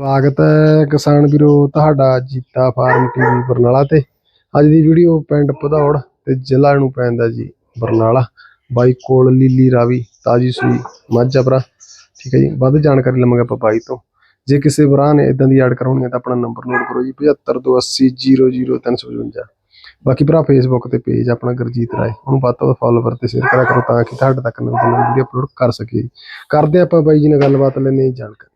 ਸਵਾਗਤ ਹੈ ਕਿਸਾਨ ਵੀਰੋ, ਤੁਹਾਡਾ ਜੀਤਾ ਫਾਰਮ ਟੀਵੀ ਬਰਨਾਲਾ ਤੇ। ਅੱਜ ਦੀ ਵੀਡੀਓ ਪਿੰਡ ਪਧੌੜ ਤੇ ਜ਼ਿਲ੍ਹਾ ਨੂੰ ਪੈਂਦਾ ਜੀ ਬਰਨਾਲਾ। ਬਾਈ ਕੋਲ ਲੀਲੀ ਰਾਵੀ, ਤਾਜੀ ਸੂਈ ਮਾਝਾਪਰਾ ਠੀਕ ਹੈ ਜੀ, ਵੱਧ ਜਾਣਕਾਰੀ ਲਵਾਂਗੇ ਆਪਾਂ ਬਾਈ ਤੋਂ। ਜੇ ਕਿਸੇ ਭਰਾ ਨੇ ਇਦਾਂ ਦੀ ਐਡ ਕਰਾਉਣੀ ਹੈ ਤਾਂ ਆਪਣਾ ਨੰਬਰ ਨੋਟ ਕਰੋ ਜੀ 7528000355 ਬਾਕੀ ਭਰਾ ਫੇਸਬੁੱਕ ਤੇ ਪੇਜ ਆਪਣਾ ਗੁਰਜੀਤ ਰਾਏ, ਉਹਨੂੰ ਵੱਧ ਤੋਂ ਵੱਧ ਫਾਲੋਵਰ ਤੇ ਸ਼ੇਅਰ ਕਰਿਆ ਕਰੋ ਤਾਂ ਕਿ ਤੁਹਾਡੇ ਤੱਕ ਨਵੀਂ ਵੀਡੀਓ ਅਪਲੋਡ ਕਰ ਸਕੀਏ ਕਰਦੇ ਆਪਾਂ ਬਾਈ ਜੀ ਨਾਲ ਗੱਲਬਾਤ ਲੈਣੇ ਜਾਣਕਾਰੀ।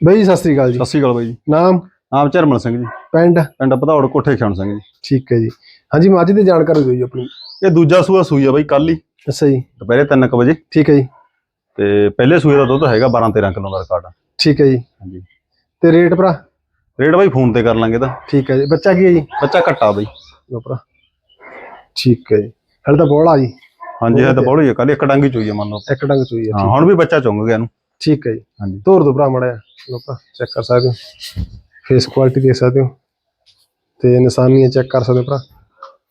ਬਾਈ ਜੀ ਸਤਿ ਸ੍ਰੀ ਅਕਾਲ ਜੀ। ਸਤਿ ਸ਼੍ਰੀ ਅਕਾਲ ਬਾਈ ਜੀ। ਨਾਮ? ਨਾਮ ਝਰਮਲ ਸਿੰਘ ਜੀ। ਪਿੰਡ? ਪਿੰਡ ਪਧੌੜ ਕੋਠੇ ਖਿਆਣ ਸਿੰਘ ਜੀ। ਠੀਕ ਹੈ ਜੀ। ਹਾਂਜੀ ਮੱਝ ਦੀ ਜਾਣਕਾਰੀ ਦਿਓ ਜੀ ਆਪਣੀ। ਇਹ ਦੂਜਾ ਸੂਆ ਸੂਈ ਆ ਬਾਈ ਕੱਲ ਹੀ। ਅੱਛਾ ਜੀ। ਦੁਪਹਿਰੇ 3:00 ਵਜੇ। ਠੀਕ ਹੈ ਜੀ। ਤੇ ਪਹਿਲੇ ਸੂਏ ਦਾ ਦੁੱਧ ਹੈਗਾ 12 13 ਕਿਲੋ ਦਾ ਰਿਕਾਰਡ। ਠੀਕ ਹੈ ਜੀ। ਹਾਂਜੀ। ਤੇ ਰੇਟ ਭਰਾ? ਰੇਟ ਬਾਈ ਫੋਨ ਤੇ ਕਰ ਲਾਂਗੇ ਤਾਂ। ਠੀਕ ਹੈ ਜੀ। ਬੱਚਾ ਕੀ ਹੈ ਜੀ? ਬੱਚਾ ਘੱਟਾ ਬਾਈ। ਲਓ ਭਰਾ। ਠੀਕ ਹੈ ਜੀ। ਹਲੇ ਤਾਂ ਬੋਲਾ ਜੀ। ਹਾਂਜੀ ਇਹ ਤਾਂ ਬੋਲੀ ਹੈ ਕੱਲ ਇੱਕ ਡਾਂਗੀ ਚੋਈ ਆ ਮੰਨ ਲਓ। ਇੱਕ ਡੰਗ ਚੋਈ ਹੈ ਹਾਂ ਹੁਣ ਵੀ ਬੱਚਾ ਚੁੰਗ ਗਿਆ ਇਹਨੂੰ। ਠੀਕ ਹੈ ਜੀ। ਹਾਂਜੀ। ਤੋਰ ਦੋ ਭਰਾ ਮੜਿਆ ਭਰਾ ਚੈੱਕ ਕਰ ਸਕਦੇ ਹੋ। ਫੇਸ ਕੁਆਲਿਟੀ ਦੇਖ ਸਕਦੇ ਹੋ। ਤੇ ਨਿਸ਼ਾਨੀਆਂ ਚੈੱਕ ਕਰ ਸਕਦੇ ਹੋ ਭਰਾ।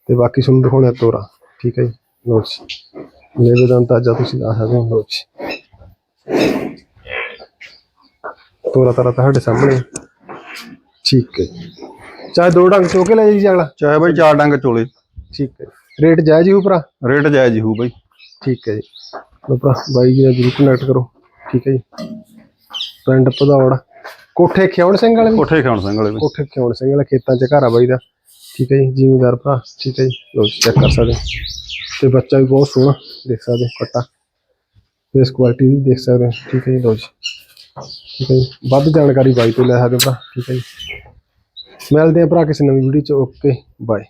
ਤੇ ਬਾਕੀ ਤੁਹਾਨੂੰ ਦਿਖਾਉਣਾ ਤੋਰਾ। ਠੀਕ ਹੈ ਜੀ। ਜੀ। ਲੈਵੇ ਦਾ ਅੰਦਾਜ਼ਾ ਤੁਸੀਂ ਲਾ ਸਕਦੇ ਹੋ। ਲਓ ਜੀ। ਤੋਰਾ ਤਾਰਾ ਤੁਹਾਡੇ ਸਾਹਮਣੇ ਹੈ। ਠੀਕ ਹੈ। ਚਾਹੇ ਦੋ ਡੰਗ ਚੋ ਕੇ ਲੈ ਜੀ ਅਗਲਾ। ਚਾਹੇ ਬਾਈ ਚਾਰ ਡੰਗ ਚੋਲੇ ਠੀਕ ਹੈ। ਰੇਟ ਜਾਇਜ਼ ਹੀ ਹੋ ਭਰਾ? ਰੇਟ ਜਾਇਜ਼ ਹੀ ਹੋਊ ਬਾਈ। ਠੀਕ ਹੈ ਜੀ। ਭਰਾ ਬਾਈ ਜੀ ਨਾਲ ਜਰੂਰ ਕਨੈਕਟ ਕਰੋ। ਠੀਕ ਹੈ ਜੀ। ਪਿੰਡ ਪਧੌੜ ਕੋਠੇ ਖਿਆਉਣ ਸਿੰਘ ਵਾਲੇ? ਕੋਠੇ ਖਿਆਣ ਸਿੰਘ ਵਾਲੇ ਵੀ। ਕੋਠੇ ਖਿਆਉਣ ਸਿੰਘ ਵਾਲੇ ਖੇਤਾਂ 'ਚ ਘਰ ਆ ਬਾਈ ਦਾ। ਠੀਕ ਹੈ ਜੀ ਜ਼ਿਮੀਦਾਰ ਭਰਾ ਠੀਕ ਹੈ ਜੀ। ਲੋ ਚੈੱਕ ਕਰ ਸਕਦੇ ਹੋ। ਤੇ ਬੱਚਾ ਵੀ ਬਹੁਤ ਸੋਹਣਾ ਦੇਖ ਸਕਦੇ ਹੋ ਕੱਟਾ ਫੇਸ ਕੁਆਲਿਟੀ ਵੀ ਦੇਖ ਸਕਦੇ ਹੋ। ਠੀਕ ਹੈ ਜੀ ਲੋ ਜੀ। ਠੀਕ ਹੈ ਜੀ ਵੱਧ ਜਾਣਕਾਰੀ ਬਾਈ ਤੋਂ ਲੈ ਸਕਦੇ ਹੋ ਭਰਾ। ਠੀਕ ਹੈ ਜੀ। ਮਿਲਦੇ ਆ ਭਰਾ ਕਿਸੇ ਨਵੀਂ ਵੀਡੀਓ 'ਚ। Okay bye